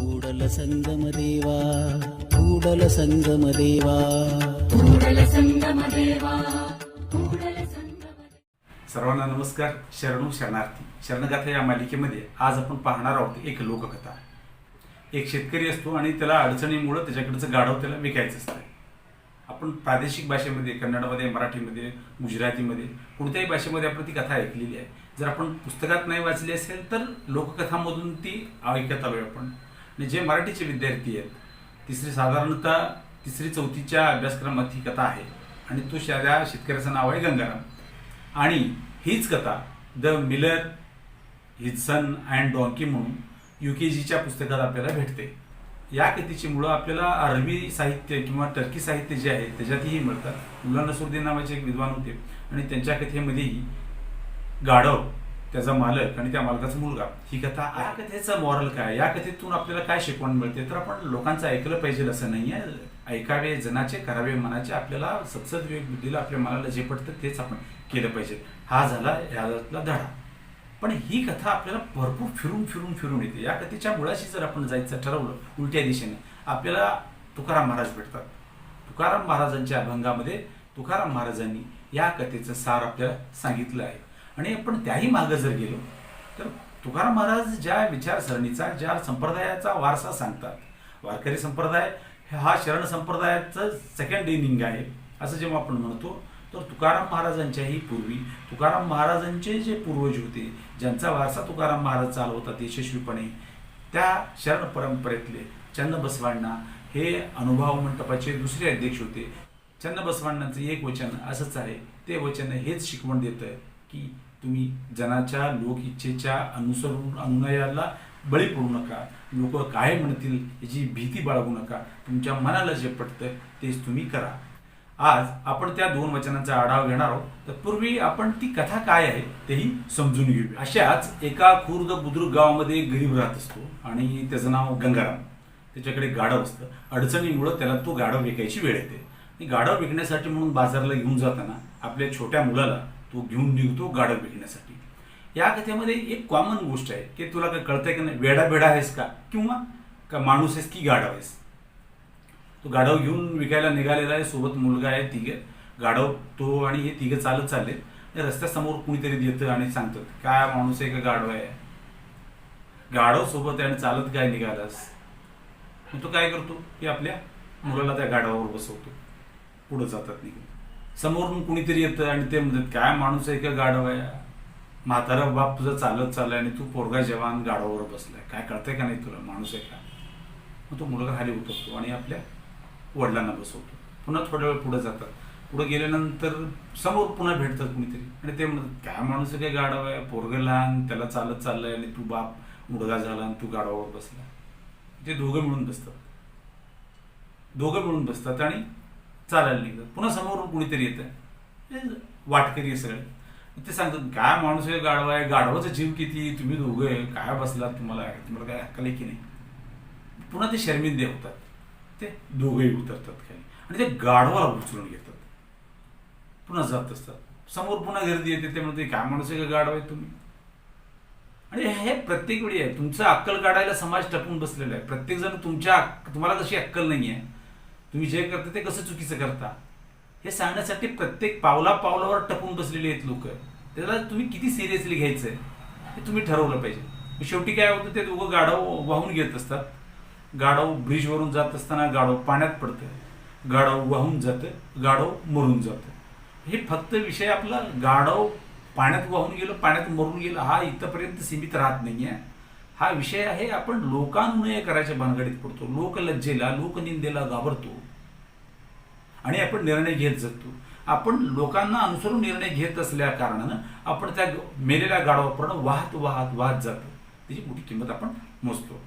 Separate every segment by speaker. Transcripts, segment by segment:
Speaker 1: ಕೂಡಲ ಸಂಗಮ ದೇವಾ ಕೂಡಲ ಸಂಗಮ ದೇವಾ
Speaker 2: सर्वांना नमस्कार शरणू शरणार्थी शरणगाथा या मालिकेमध्ये आज आपण पाहणार आहोत एक लोककथा एक शेतकरी असतो आणि त्याला अडचणीमुळं त्याच्याकडचं गाढव त्याला विकायचं असतं आपण प्रादेशिक भाषेमध्ये कन्नडमध्ये मराठीमध्ये गुजरातीमध्ये कोणत्याही भाषेमध्ये आपण ती कथा ऐकलेली आहे जर आपण पुस्तकात नाही वाचली असेल तर लोककथामधून ती ऐकत आलोय आपण आणि जे मराठीचे विद्यार्थी आहेत तिसरी साधारणतः तिसरी चौथीच्या अभ्यासक्रमात ही कथा आहे. आणि तो शा- त्या शेतकऱ्याचं नाव आहे गंगाराम. आणि हीच कथा the miller his son and donkey म्हणून यू के जीच्या पुस्तकात आपल्याला भेटते. या कथेची मुळं आपल्याला अरबी साहित्य किंवा टर्की साहित्य जे आहे त्याच्यातही मिळतात. मुला नसरुद्दीन नावाचे एक विद्वान होते. आणि त्यांच्या कथेमध्येही गाढव त्याचा मालक आणि त्या मालकाचा मुलगा. ही कथा या कथेचं मॉरल काय? या कथेतून आपल्याला काय शिकवण मिळते? तर आपण लोकांचं ऐकलं पाहिजे असं नाही आहे ऐकावे जनाचे करावे मनाचे आपल्याला सतसद बुद्धीला आपल्या मनाला जे पडतं तेच आपण केलं पाहिजे. हा झाला यातला धडा. पण ही कथा आपल्याला भरपूर फिरून फिरून फिरून येते. या कथेच्या मुळाशी जर आपण जायचं ठरवलं उलट्या दिशेने आपल्याला तुकाराम महाराज भेटतात. तुकाराम महाराजांच्या अभंगामध्ये तुकाराम महाराजांनी या कथेचं सार आपल्याला सांगितलं आहे. आणि आपण त्याही मागं जर गेलो तर तुकाराम महाराज ज्या विचारसरणीचा ज्या संप्रदायाचा वारसा सांगतात वारकरी संप्रदाय हा शरण संप्रदायाचं सेकंड इनिंग आहे असं जेव्हा आपण म्हणतो तर तुकाराम महाराजांच्याही पूर्वी तुकाराम महाराजांचे जे पूर्वज होते ज्यांचा वारसा तुकाराम महाराज चालवतात यशस्वीपणे त्या शरण परंपरेतले चन्नबसवांना हे अनुभव मंडपाचे दुसरे अध्यक्ष होते. चन्नबसवांनाचं एक वचन असंच आहे ते वचन हेच शिकवण देतं की तुम्ही जनाच्या लोक इच्छेच्या अनुसरून अनुयाला बळी पडू नका. लोक काय म्हणतील याची भीती बाळगू नका. तुमच्या मनाला जे पटतं तेच तुम्ही करा. आज आपण त्या दोन वचनांचा आढावा घेणार आहोत. तर पूर्वी आपण ती कथा काय आहे तेही समजून घेऊ अशाच एका खुर्द बुद्रुक गावामध्ये गरीब राहत असतो आणि त्याचं नाव गंगाराम. त्याच्याकडे गाढव असतं. अडचणीमुळं त्याला तो गाढव विकायची वेळ येते. आणि गाढव विकण्यासाठी म्हणून बाजारला घेऊन जाताना आपल्या छोट्या मुलाला तो घेऊन निघतो गाढव विकण्यासाठी या कथेमध्ये एक कॉमन गोष्ट आहे की तुला काय कळतंय का नाही? वेडा बेडा आहेस का? किंवा का माणूस आहेस की गाढव आहेस? तो गाढव घेऊन विकायला निघालेला आहे सोबत मुलगा आहे तिघे. गाढव तो आणि हे तिघं चालत चालले. रस्त्यासमोर कुणीतरी येतं आणि सांगतं काय माणूस आहे का गाढव आहे? गाढव सोबत आहे आणि चालत काय निघालास? मग तो काय करतो? की आपल्या मुलाला त्या गाढवावर बसवतो. पुढं जातात निघून. समोरून कुणीतरी येतं आणि ते म्हणतात काय माणूस आहे का गाढवाया म्हातारा बाप तुझा चालत चाललाय आणि तू पोरगा जवान गाढवावर बसलाय. काय कळतंय का नाही तुला? माणूस आहे का? मग तो मुलगा खाली उतरतो आणि आपल्या वडिलांना बसवतो. पुन्हा थोड्या वेळ पुढे जातात. पुढे गेल्यानंतर समोर पुन्हा भेटतात कुणीतरी. आणि ते म्हणतात काय माणूस आहे काय गाढव आहे पोरग लहान त्याला चालत चाललंय आणि तू बाप मुलगा झाला आणि तू गाढवावर बसला. ते दोघं मिळून बसतात. दोघं मिळून बसतात आणि चालायला निघतं पुन्हा समोरून कुणीतरी येतं वाटकरी आहे सगळे. ते सांगतात काय माणूस आहे गाढवा आहे? गाढवाचा जीव किती तुम्ही दोघं आहे. काय बसलात तुम्हाला? तुम्हाला काय अक्कल आहे की नाही? पुन्हा ते शर्मिंदे होतात. ते दोघंही उतरतात खाली. आणि ते गाढवाला उचलून घेतात. पुन्हा जात असतात. समोर पुन्हा गर्दी येते. ते म्हणते काय माणूस आहे का गाढव आहे तुम्ही? आणि हे प्रत्येक वेळी आहे. तुमचं अक्कल काढायला समाज टपून बसलेला आहे. प्रत्येकजण तुमच्या तुम्हाला तशी अक्कल नाही आहे तुम्ही जे करता ते कसं चुकीचं करता? हे सांगण्यासाठी प्रत्येक पावला पावलावर टपून बसलेले आहेत लोक. त्याला तुम्ही किती सिरियसली घ्यायचं आहे हे तुम्ही ठरवलं पाहिजे. शेवटी काय होतं ते दोघं गाढव वाहून घेत असतात. गाढव ब्रिजवरून जात असताना गाढव पाण्यात पडतं. गाढव वाहून जातं गाढव मरून जातं. हे फक्त विषय आपला गाढव पाण्यात वाहून गेलं पाण्यात मरून गेलं हा इथंपर्यंत सीमित राहत नाही आहे हा विषय आहे आपण लोकांमुळे करायच्या भानगडीत पडतो. लोकलज्जेला लोकनिंदेला घाबरतो. आणि आपण निर्णय घेत जातो आपण लोकांना अनुसरून निर्णय घेत असल्या कारणानं आपण त्या मेलेल्या गाढवापर्यंत वाहत वाहत वाहत जातो. त्याची मोठी किंमत आपण मोजतो.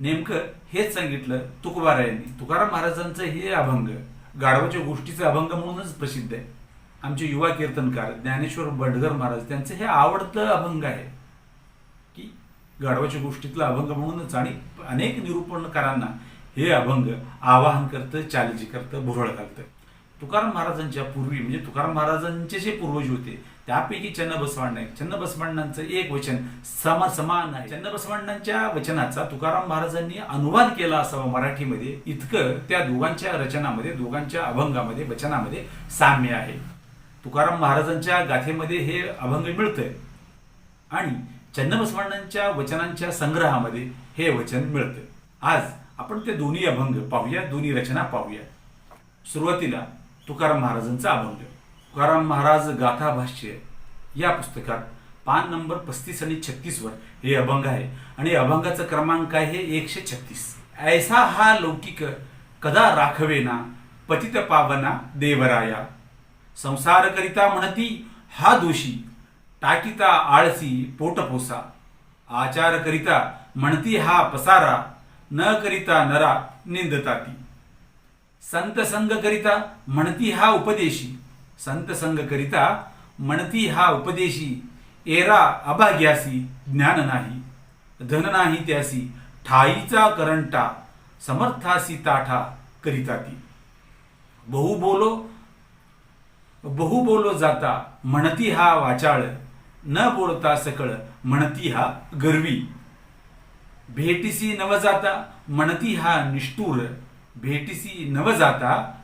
Speaker 2: नेमकं हेच सांगितलं तुकोबारायांनी तुकाराम महाराजांचं हे अभंग गाढवाच्या गोष्टीचा अभंग म्हणूनच प्रसिद्ध आहे. आमचे युवा कीर्तनकार ज्ञानेश्वर बंडगर महाराज त्यांचं हे आवडतं अभंग आहे. गाढवाच्या गोष्टीतलं अभंग म्हणूनच आणि अनेक निरूपणकारांना हे अभंग आवाहन करतं चालेजी करतं भुरळ घालतं. तुकाराम महाराजांच्या पूर्वी म्हणजे तुकाराम महाराजांचे जे पूर्वज होते त्यापैकी चन्न बसवांना आहे चन्न एक वचन समा समान आहे चन्न बसवांनांच्या वचनाचा तुकाराम महाराजांनी अनुवाद केला असावा मराठीमध्ये. इतकं त्या दोघांच्या रचनामध्ये दोघांच्या अभंगामध्ये वचनामध्ये साम्य आहे. तुकाराम महाराजांच्या गाथेमध्ये हे अभंग मिळतंय. आणि चन्नबसवांनांच्या वचनांच्या संग्रहामध्ये हे वचन मिळतं. आज आपण ते दोन्ही अभंग पाहूया दोन्ही रचना पाहूया. सुरुवातीला तुकाराम महाराजांचा अभंग. तुकाराम महाराज गाथा भाष्य या पुस्तकात पान नंबर पस्तीस आणि छत्तीसवर हे अभंग आहे. आणि अभंगाचा क्रमांक आहे एकशे छत्तीस. ऐसा हा लौकिक कदा राखवेना पतित पावना देवराया. संसार करिता म्हणती हा दोषी टाकीता आळसी पोटपोसा. आचार करिता म्हणती हा पसारा न करिता नरा निंदताती. संत संग करिता म्हणती हा उपदेशी संत संग करिता म्हणती हा उपदेशी एरा अभाग्यासी ज्ञान नाही धन नाही त्यासी ठाईचा करंटा समर्थासी ताठा करिता ती बहु बोलो बहु बोलो जाता म्हणती हा वाचाळ न बोलता सकळ म्हणती हा गर्वी. भेटीसी नव जाता म्हणती हा निष्ठूर. भेटीसी नव जाता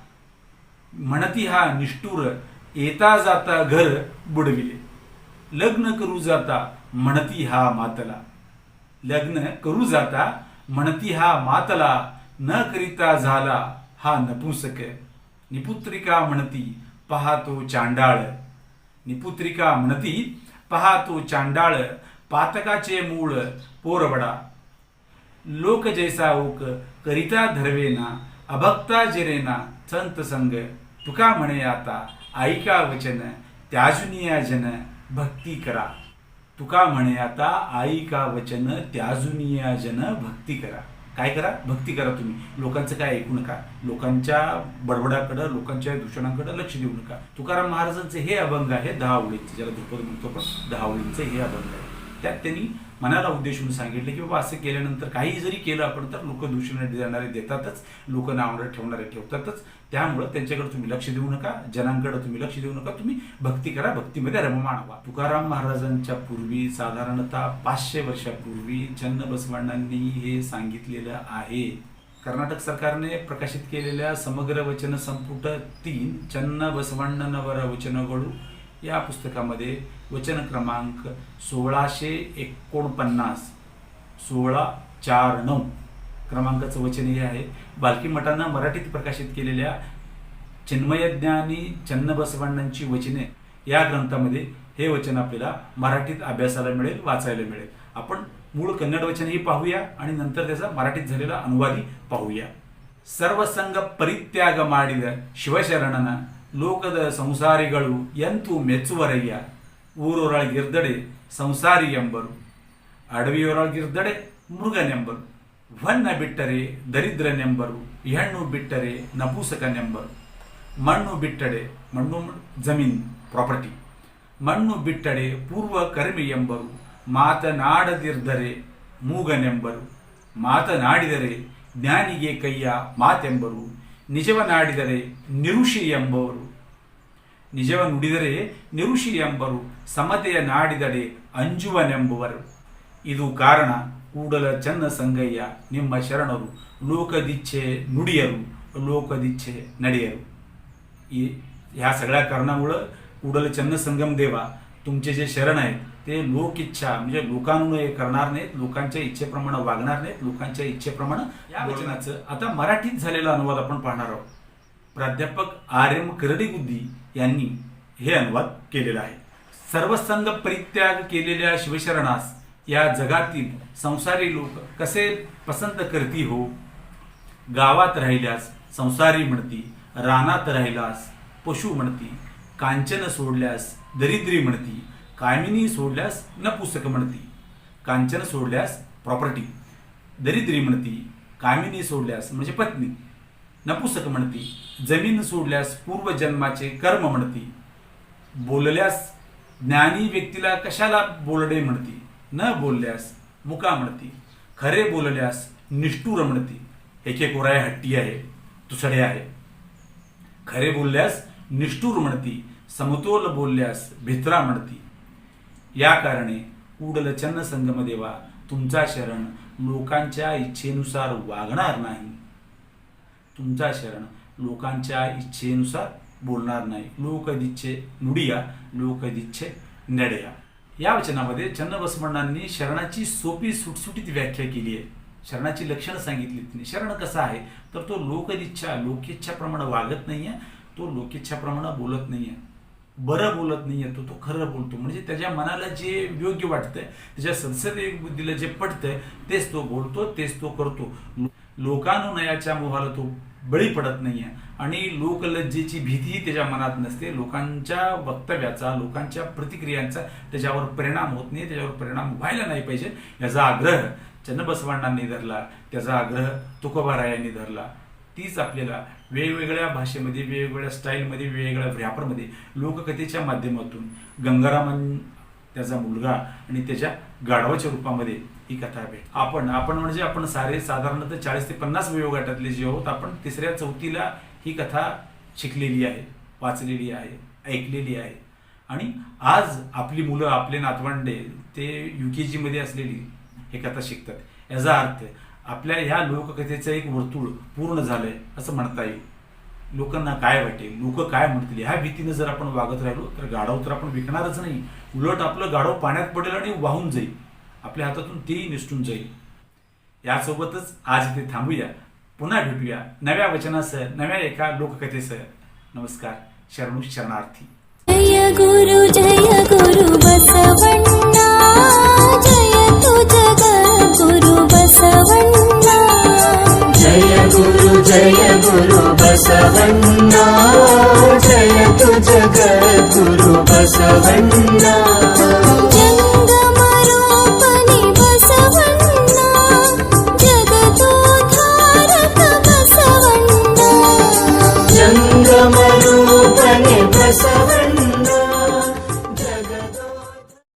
Speaker 2: म्हणती हा निष्ठूर. येता जाता घर बुडविले. लग्न करू जाता म्हणती हा मातला. लग्न करू जाता म्हणती हा मातला. न करिता झाला हा नपुंसक. निपुत्रिका म्हणती पाहतो चांडाळ. निपुत्रिका म्हणती पाहतो चांडाळ पातकाचे मूळ पोरबडा लोक जैसा ओक करिता धरवेना अभक्ता जिरेना संत संग. तुका म्हणे आता ऐका वचन त्याजुनिया जन भक्ती करा. तुका म्हणे आता ऐका वचन त्याजुनिया जन भक्ती करा. काय करा? भक्ती करा तुम्ही. लोकांचं काय ऐकू नका. लोकांच्या बडबडाकडं लोकांच्या दूषणाकडं लक्ष देऊ नका. तुकाराम महाराजांचे हे अभंग आहे दहा ओळींचे. ज्याला ध्रुपद म्हणतो पण दहा ओळींचे हे अभंग आहे. त्यात त्यांनी मनाला उद्देशून सांगितले की बाबा असं केल्यानंतर काही जरी केलं आपण तर लोक दूषण देणारे देतातच. लोक नावणार ठेवणारे ठेवतातच. त्यामुळं त्यांच्याकडे तुम्ही लक्ष देऊ नका. जनांकडे तुम्ही लक्ष देऊ नका. तुम्ही भक्ती करा. भक्तीमध्ये रममाण व्हा. तुकाराम महाराजांच्या पूर्वी साधारणतः पाचशे वर्षापूर्वी चन्न बसवांनांनी हे सांगितलेलं आहे. कर्नाटक सरकारने प्रकाशित केलेल्या समग्र वचन संपुट तीन चन्न बसवण्णनवर वचनगळू या पुस्तकामध्ये वचन क्रमांक सोळाशे एकोणपन्नास सोळा चार नऊ क्रमांकाचं वचन हे आहे बालकी मठानं मराठीत प्रकाशित केलेल्या चिन्मयज्ञानी चन्नबसवण्णांची वचने या ग्रंथामध्ये हे वचन आपल्याला मराठीत अभ्यासाला मिळेल वाचायला मिळेल आपण मूळ कन्नड वचनही पाहूया आणि नंतर त्याचा मराठीत झालेला अनुवादही पाहूया ಸರ್ವ ಸಂಘ ಪರಿತ್ಯಾಗ ಮಾಡಿದ ಶಿವಶರಣನ ಲೋಕದ ಸಂಸಾರಿಗಳು ಎಂತೂ ಮೆಚ್ಚುವರಯ್ಯ. ಊರೊರಳಗಿರ್ದಡೆ ಸಂಸಾರಿ ಎಂಬರು. ಅಡವಿಯೊರಳಗಿರ್ದಡೆ ಮೃಗನೆಂಬರು. ಹೊನ್ನ ಬಿಟ್ಟರೆ ದರಿದ್ರನೆಂಬರು. ಹೆಣ್ಣು ಬಿಟ್ಟರೆ ನಪುಸಕನೆಂಬರು. ಮಣ್ಣು ಬಿಟ್ಟಡೆ ಮಣ್ಣು ಜಮೀನ್, ಪ್ರಾಪರ್ಟಿ. ಮಣ್ಣು ಬಿಟ್ಟಡೆ ಪೂರ್ವ ಕರ್ಮಿ ಎಂಬರು. ಮಾತನಾಡದಿರ್ದರೆ ಮೂಗನೆಂಬರು. ಮಾತನಾಡಿದರೆ ಜ್ಞಾನಿಗೆ ಕೈಯ ಮಾತೆಂಬರು. ನಿಜವನಾಡಿದರೆ ನಿರುಷಿ ಎಂಬವರು ನಿಜವ ನುಡಿದರೆ ನಿರುಷಿ ಎಂಬರು ಸಮತೆಯ ನಾಡಿದಡೆ ಅಂಜುವನೆಂಬುವರು ಇದು ಕಾರಣ ಕೂಡಲ ಚನ್ನ ಸಂಗಯ್ಯ ನಿಮ್ಮ ಶರಣರು लोकदिच्छे नुडियरू लोकदिच्छे ನಡೆಯರು ಈ ह्या सगळ्या कारणामुळं कुडल चन्न संगम देवा तुमचे जे शरण आहेत ते लोक इच्छा म्हणजे लोकांमुळे करणार नाहीत लोकांच्या इच्छेप्रमाणे वागणार नाहीत लोकांच्या इच्छेप्रमाणे या वचनाचं आता मराठीत झालेला अनुवाद आपण पाहणार आहोत. प्राध्यापक आर एम करडेगुद्दी यांनी हे अनुवाद केलेला आहे. सर्वसंग परित्याग केलेल्या शिवशरणास या जगातील संसारी लोक कसे पसंत करती हो? गावात राहिल्यास संसारी म्हणती रानात राहिल्यास पशु म्हणती कांचन सोडल्यास दरिद्री म्हणती कामिनी सोडल्यास न पुस्तक म्हणती कांचन सोडल्यास प्रॉपर्टी दरिद्री म्हणती कामिनी सोडल्यास म्हणजे पत्नी नपुसक म्हणती जमीन सोडल्यास पूर्वजन्माचे कर्म म्हणती बोलल्यास ज्ञानी व्यक्तीला कशाला बोलडे म्हणती न बोलल्यास मुका म्हणती खरे बोलल्यास निष्ठूर म्हणती एके कोराय हट्टी आहे तुसडे आहे. खरे बोलल्यास निष्ठूर म्हणती समतोल बोलल्यास भित्रा म्हणती या कारणे उडल चन्न संगम देवा तुमचा शरण लोकांच्या इच्छेनुसार वागणार नाही. तुमचा शरण लोकांच्या इच्छेनुसार बोलणार नाही. लोकदिच्छे नुडिया लोकदिच्छे नड्या. या वचनामध्ये चन्नबसवण्णांनी शरणाची सोपी सुटसुटीत व्याख्या केली आहे. शरणाची लक्षणं सांगितली तिने. शरण कसं आहे? तर तो लोकदिच्छा लोकेच्छाप्रमाणे वागत नाही आहे तो लोकेच्छाप्रमाणे बोलत नाही आहे बरं बोलत नाहीये तो तो खरं बोलतो. म्हणजे त्याच्या मनाला जे योग्य वाटतंय त्याच्या संसदीय बुद्धीला जे पडतंय तेच तो बोलतो तेच तो करतो. लोकानुनयाच्या मोहाला तो बळी पडत नाहीये. आणि लोकलज्जेची भीतीही त्याच्या मनात नसते. लोकांच्या वक्तव्याचा लोकांच्या प्रतिक्रियांचा त्याच्यावर परिणाम होत नाही त्याच्यावर परिणाम व्हायला नाही पाहिजे. याचा आग्रह चन्नबसवांनांनी धरला त्याचा आग्रह तुकोबारायांनी धरला. तीच आपल्याला वेगवेगळ्या भाषेमध्ये वेगवेगळ्या स्टाईलमध्ये वेगवेगळ्या व्यापारमध्ये लोककथेच्या माध्यमातून गंगारामन त्याचा मुलगा आणि त्याच्या गाढवाच्या रूपामध्ये ही कथा भेट आपण आपण म्हणजे आपण सारे साधारणतः चाळीस ते पन्नास वयोगटातले जे आहोत आपण तिसऱ्या चौथीला ही कथा शिकलेली आहे वाचलेली आहे ऐकलेली आहे. आणि आज आपली मुलं आपले नातवंडे ते यू के जीमध्ये असलेली हे कथा शिकतात. याचा अर्थ आपल्या ह्या लोककथेचं एक वर्तुळ पूर्ण झालंय असं म्हणता येईल. लोकांना काय वाटेल? लोक काय म्हणतील? ह्या भीतीने जर आपण वागत राहिलो तर गाढव तर आपण विकणारच नाही. उलट आपलं गाढव पाण्यात पडेल आणि वाहून जाईल. आपल्या हातातून तेही निसटून जाईल. यासोबतच आज इथे थांबूया. पुन्हा भेटूया नव्या वचनासह नव्या एका लोककथेसह. नमस्कार. शरणू शरणार्थी.
Speaker 3: जय गुरु जय गुरु
Speaker 4: बसवण गुरु जय गुरु बसवण्णा जय तु जगद्गुरु बसवण्णा